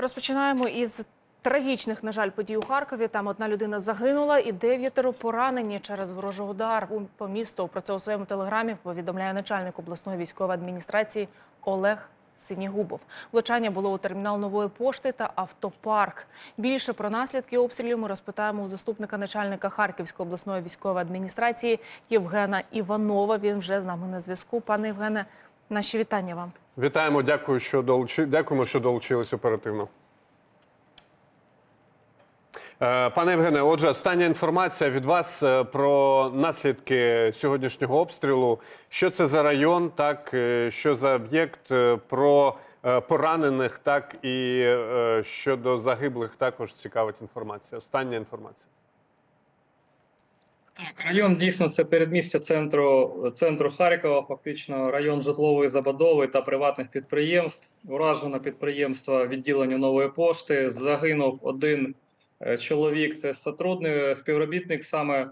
Розпочинаємо із трагічних, на жаль, подій у Харкові. Там одна людина загинула і дев'ятеро поранені через ворожий удар по місту. Про це у своєму телеграмі повідомляє начальник обласної військової адміністрації Олег Синігубов. Влучання було у термінал нової пошти та автопарк. Більше про наслідки обстрілів ми розпитаємо у заступника начальника Харківської обласної військової адміністрації Євгена Іванова. Він вже з нами на зв'язку. Пане Євгене, наші вітання вам. Вітаємо, дякую, що долучи... дякуємо, що долучились оперативно. Е, Пане Євгене, отже, остання інформація від вас е, про наслідки сьогоднішнього обстрілу. Що це за район, так е, що за об'єкт, про поранених, так і щодо загиблих також цікавить інформація. Остання інформація. Так, район дійсно це передмістя центру, центру Харкова, фактично район житлової забудови та приватних підприємств. Уражено підприємство відділення нової пошти. Загинув один е, чоловік. Це сотрудник, співробітник саме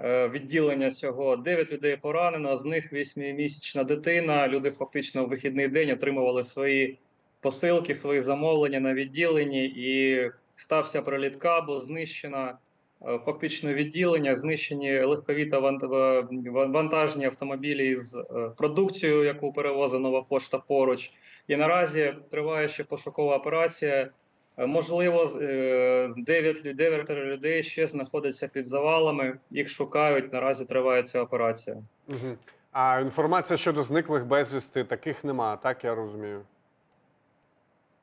е, відділення цього. Дев'ять людей поранено. З них восьмимісячна дитина. Люди фактично в вихідний день отримували свої посилки, свої замовлення на відділенні, і стався приліт кабу, знищена. Е, фактично відділення, знищені легкові та вантажні автомобілі з е, продукцією, яку перевозить нова пошта поруч. І наразі триває ще пошукова операція. Е, Можливо, з- е, 9, лю- 9 людей ще знаходяться під завалами. Їх шукають. Наразі триває ця операція. Угу. А інформація щодо зниклих безвісти таких нема, так я розумію.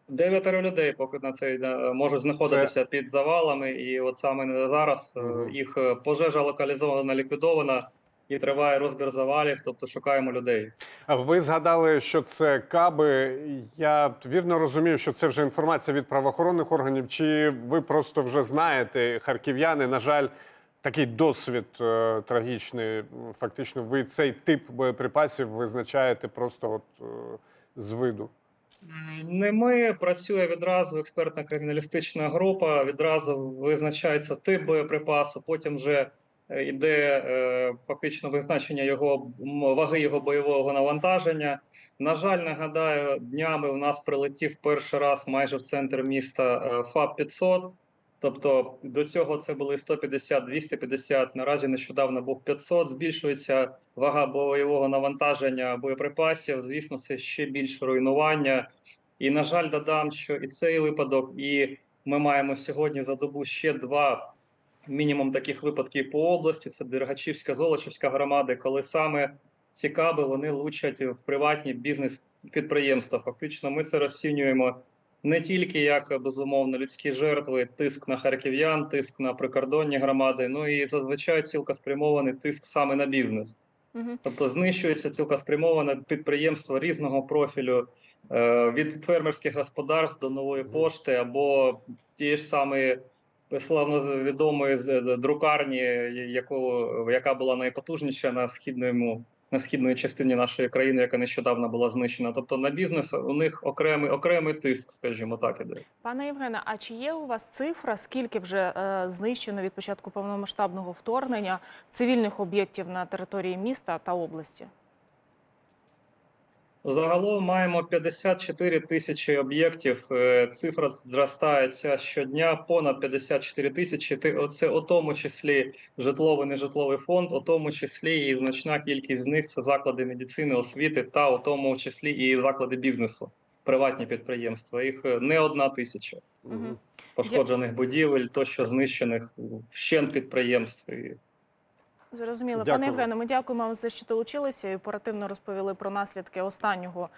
Дев'ятеро людей поки на цей можуть знаходитися під завалами, і от саме зараз е, їх е, пожежа локалізована, ліквідована і триває розбір завалів, тобто шукаємо людей. А Ви згадали, що це каби. Я вірно розумію, що це вже інформація від правоохоронних органів. Чи ви просто вже знаєте, харків'яни? На жаль, такий досвід е, трагічний. Фактично, ви цей тип боєприпасів визначаєте просто от е, з виду. Не ми працює відразу експертна криміналістична група. Відразу визначається тип боєприпасу. Потім вже е, йде е, фактично визначення його ваги його бойового навантаження. На жаль, нагадаю, днями у нас прилетів перший раз майже в центр міста е, ФАП 500 Тобто до цього це були 150, 250, Наразі нещодавно був 500. Збільшується вага бойового навантаження боєприпасів. Звісно, це ще більше руйнування. І на жаль, додам, що і цей випадок, і ми маємо сьогодні за добу ще два мінімум таких випадків по області. Це Дергачівська, Золочівська громади, коли саме ці вони лучать в приватні бізнес-підприємства. Фактично, ми це розцінюємо не тільки як безумовно людські жертви, тиск на харків'ян, тиск на прикордонні громади, ну і зазвичай цілкоспрямований тиск саме на бізнес. Угу. Тобто знищується цілкоспрямоване підприємство різного профілю е, від фермерських господарств до нової пошти або ті ж самі славно відомої з друкарні, яку, яка була найпотужніша на східному. На східної частині нашої країни, яка нещодавно була знищена, тобто на бізнес у них окремий окремий тиск, скажімо так, іде. Пане Євгене, а чи є у вас цифра, скільки вже е, знищено від початку повномасштабного вторгнення цивільних об'єктів на території міста та області? Загалом маємо 54 тисячі об'єктів. Е, Цифра зростається щодня. Понад 54 тисячі. Ти- Це у тому числі житловий нежитловий фонд, у тому числі і значна кількість з них це заклади медицини, освіти та у тому числі і заклади бізнесу, приватні підприємства. Їх е, не одна тисяча Мгм. пошкоджених будівель, тощо знищених вщент підприємств. Зрозуміло. Дякую. Пане Євгене, ми дякуємо вам за що долучилися і оперативно розповіли про наслідки останнього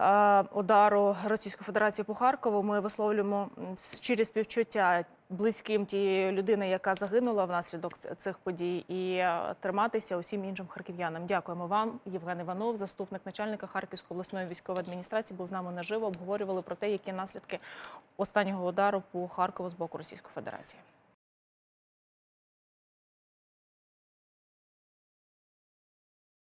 е, удару Російської Федерації по Харкову. Ми висловлюємо щирі співчуття близьким тієї людини, яка загинула внаслідок цих подій, і е, триматися усім іншим харків'янам. Дякуємо вам, Євген Іванов, заступник начальника Харківської обласної військової адміністрації, був з нами наживо. Обговорювали про те, які наслідки останнього удару по Харкову з боку Російської Федерації.